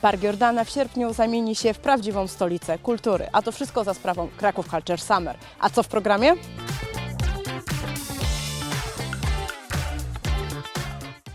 Park Jordana w sierpniu zamieni się w prawdziwą stolicę kultury, a to wszystko za sprawą Kraków Culture Summer. A co w programie?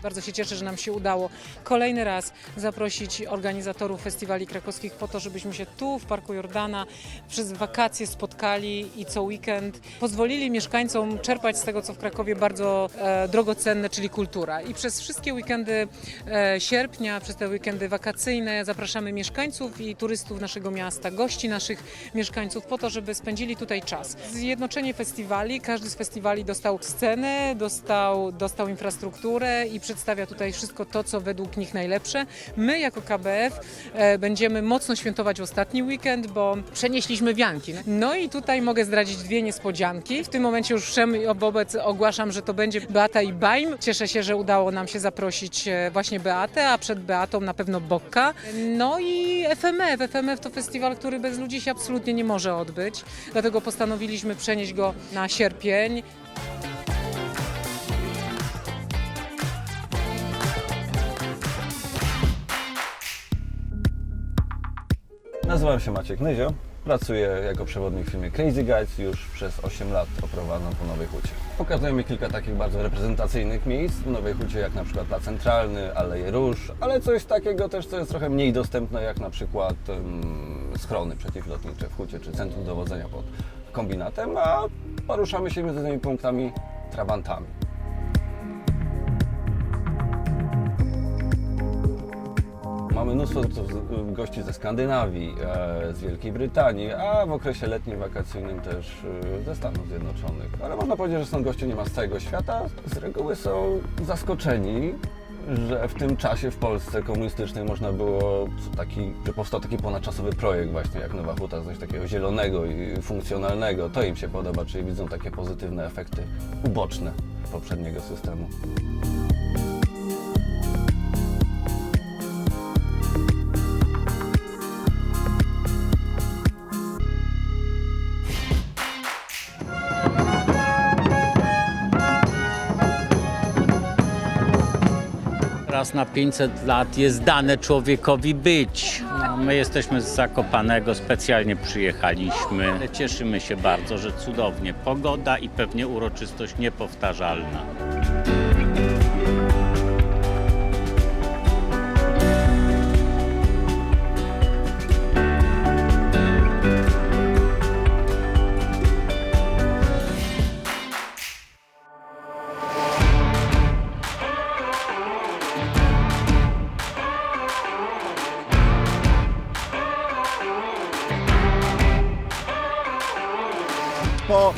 Bardzo się cieszę, że nam się udało kolejny raz zaprosić organizatorów festiwali krakowskich po to, żebyśmy się tu w Parku Jordana przez wakacje spotkali i co weekend pozwolili mieszkańcom czerpać z tego, co w Krakowie bardzo e, drogocenne, czyli kultura. I przez wszystkie weekendy e, sierpnia, przez te weekendy wakacyjne zapraszamy mieszkańców i turystów naszego miasta, gości naszych mieszkańców po to, żeby spędzili tutaj czas. Zjednoczenie festiwali, każdy z festiwali dostał scenę, dostał, dostał infrastrukturę i przedstawia tutaj wszystko to, co według nich najlepsze. My jako KBF e, będziemy mocno świętować ostatni weekend, bo przenieśliśmy wianki. No i tutaj mogę zdradzić dwie niespodzianki. W tym momencie już wszem wobec ogłaszam, że to będzie Beata i Baim. Cieszę się, że udało nam się zaprosić e, właśnie Beatę, a przed Beatą na pewno Bokka. No i FMF. FMF to festiwal, który bez ludzi się absolutnie nie może odbyć. Dlatego postanowiliśmy przenieść go na sierpień. Nazywam się Maciek Nyzio. Pracuję jako przewodnik w firmie Crazy Guides. Już przez 8 lat oprowadzam po Nowej Hucie. Pokazujemy kilka takich bardzo reprezentacyjnych miejsc w Nowej Hucie, jak na przykład Plac Centralny, Aleje Róż, ale coś takiego też, co jest trochę mniej dostępne, jak na przykład um, schrony przeciwlotnicze w Hucie, czy Centrum Dowodzenia pod kombinatem, a poruszamy się między tymi punktami trabantami. Mnóstwo z- gości ze Skandynawii, e, z Wielkiej Brytanii, a w okresie letnim, wakacyjnym też e, ze Stanów Zjednoczonych. Ale można powiedzieć, że są goście niemal z całego świata. Z reguły są zaskoczeni, że w tym czasie w Polsce komunistycznej można było taki, że powstał taki ponadczasowy projekt właśnie jak Nowa Huta, coś takiego zielonego i funkcjonalnego. To im się podoba, czyli widzą takie pozytywne efekty uboczne poprzedniego systemu. Raz na 500 lat jest dane człowiekowi być. No, my jesteśmy z Zakopanego, specjalnie przyjechaliśmy. Cieszymy się bardzo, że cudownie. Pogoda i pewnie uroczystość niepowtarzalna. Po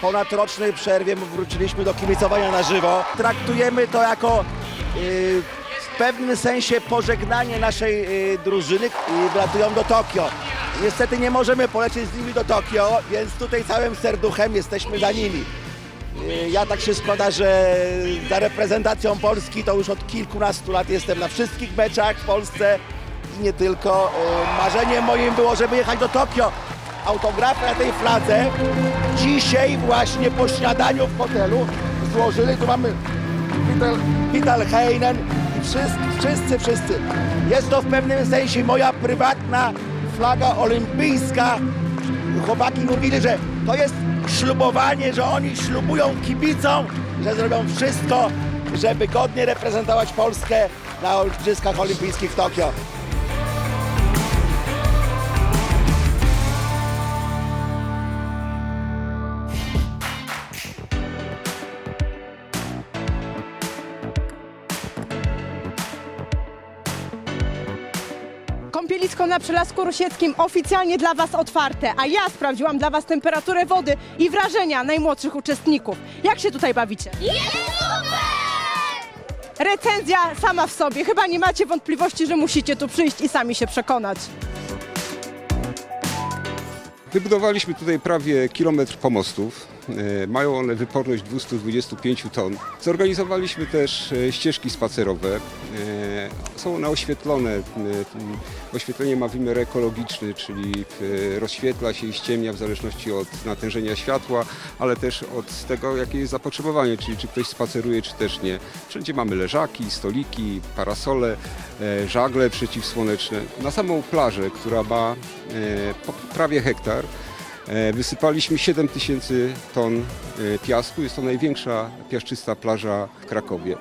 ponadrocznej przerwie wróciliśmy do kibicowania na żywo. Traktujemy to jako y, w pewnym sensie pożegnanie naszej y, drużyny i wylatują do Tokio. Niestety nie możemy polecieć z nimi do Tokio, więc tutaj całym serduchem jesteśmy za nimi. Y, Ja tak się składa, że za reprezentacją Polski to już od kilkunastu lat jestem na wszystkich meczach w Polsce i nie tylko. Marzeniem moim było, żeby jechać do Tokio. Autografy na tej fladze dzisiaj właśnie po śniadaniu w hotelu złożyli. Tu mamy Vital, Heinen i wszyscy, wszyscy, wszyscy. Jest to w pewnym sensie moja prywatna flaga olimpijska. Chłopaki mówili, że to jest ślubowanie, że oni ślubują kibicom, że zrobią wszystko, żeby godnie reprezentować Polskę na Igrzyskach Olimpijskich w Tokio. Kąpielisko na Przelasku Rusieckim oficjalnie dla Was otwarte, a ja sprawdziłam dla Was temperaturę wody i wrażenia najmłodszych uczestników. Jak się tutaj bawicie? Recenzja sama w sobie. Chyba nie macie wątpliwości, że musicie tu przyjść i sami się przekonać. Wybudowaliśmy tutaj prawie kilometr pomostów. E, Mają one wyporność 225 ton. Zorganizowaliśmy też e, ścieżki spacerowe. E, Są one oświetlone. Oświetlenie ma wymiar ekologiczny, czyli rozświetla się i ściemnia w zależności od natężenia światła, ale też od tego, jakie jest zapotrzebowanie, czyli czy ktoś spaceruje, czy też nie. Wszędzie mamy leżaki, stoliki, parasole, żagle przeciwsłoneczne. Na samą plażę, która ma prawie hektar, Wysypaliśmy 7 tysięcy ton e, piasku. Jest to największa piaszczysta plaża w Krakowie.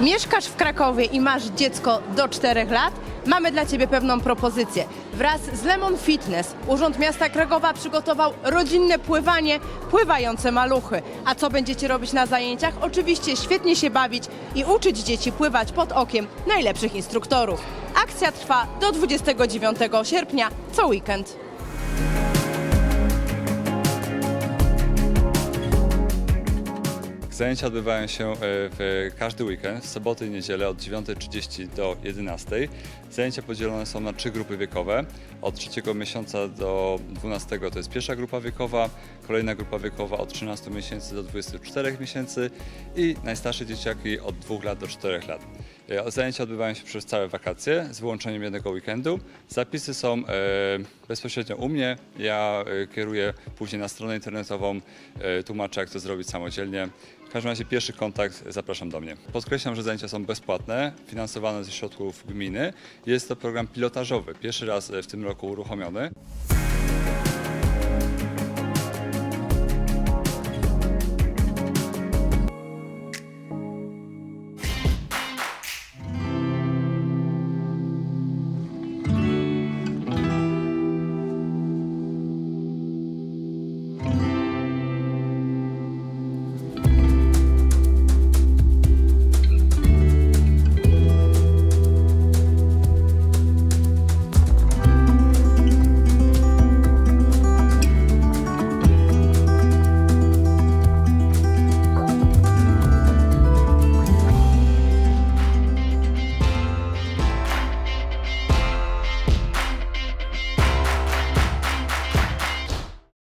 Mieszkasz w Krakowie i masz dziecko do 4 lat? Mamy dla Ciebie pewną propozycję. Wraz z Lemon Fitness Urząd Miasta Krakowa przygotował rodzinne pływanie, pływające maluchy. A co będziecie robić na zajęciach? Oczywiście świetnie się bawić i uczyć dzieci pływać pod okiem najlepszych instruktorów. Akcja trwa do 29 sierpnia, co weekend. Zajęcia odbywają się e, w każdy weekend, w soboty i niedzielę od 9.30 do 11.00. Zajęcia podzielone są na trzy grupy wiekowe. Od trzeciego miesiąca do 12 to jest pierwsza grupa wiekowa, kolejna grupa wiekowa od 13 miesięcy do 24 miesięcy i najstarsze dzieciaki od 2 lat do 4 lat. E, Zajęcia odbywają się przez całe wakacje z wyłączeniem jednego weekendu. Zapisy są e, bezpośrednio u mnie. Ja e, kieruję później na stronę internetową, tłumaczę jak to zrobić samodzielnie. W każdym razie pierwszy kontakt zapraszam do mnie. Podkreślam, że zajęcia są bezpłatne, finansowane ze środków gminy. Jest to program pilotażowy, pierwszy raz w tym roku uruchomiony.